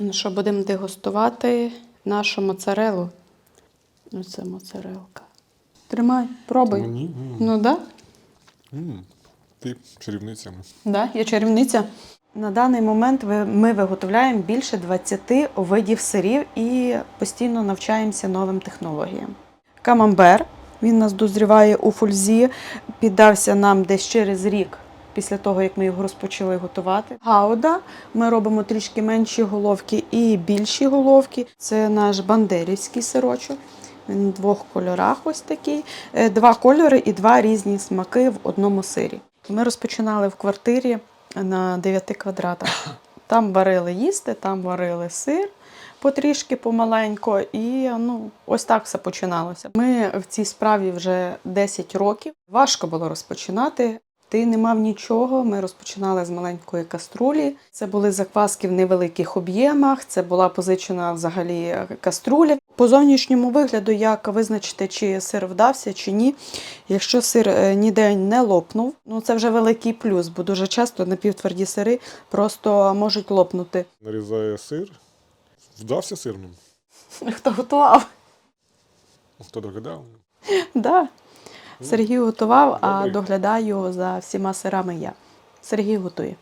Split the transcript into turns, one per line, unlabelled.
Ну що, будемо дегустувати нашу моцарелу. Оце моцарелка. Тримай, пробуй.
Мені? М.
Ну да?
М. Ти чарівниця.
Да, я чарівниця. На даний момент ви- ми виготовляємо більше 20 видів сирів і постійно навчаємося новим технологіям. Камамбер, він у нас дозріває у фользі, піддався нам десь через рік після того, як ми його розпочали готувати. Гауда, ми робимо трішки менші головки і більші головки. Це наш бандерівський сирочок. Він в двох кольорах ось такий. Е, Два кольори і два різні смаки в одному сирі. Ми розпочинали в квартирі на 9 квадратах. Там варили їсти, там варили сир потрішки помаленько, і ну, ось так все починалося. Ми в цій справі вже 10 років. Важко було розпочинати. Ти не мав нічого. Ми розпочинали з маленької каструлі. Це були закваски в невеликих об'ємах. Це була позичена взагалі каструля. По зовнішньому вигляду, як визначити, чи сир вдався, чи ні. Якщо сир е, ніде не лопнув, ну це вже великий плюс, бо дуже часто напівтверді сири просто можуть лопнути.
Нарізає сир. Вдався сирним.
Хто готував?
Хто догадав?
Да. Сергій готував, а доглядаю за всіма сирами я. Сергій готує.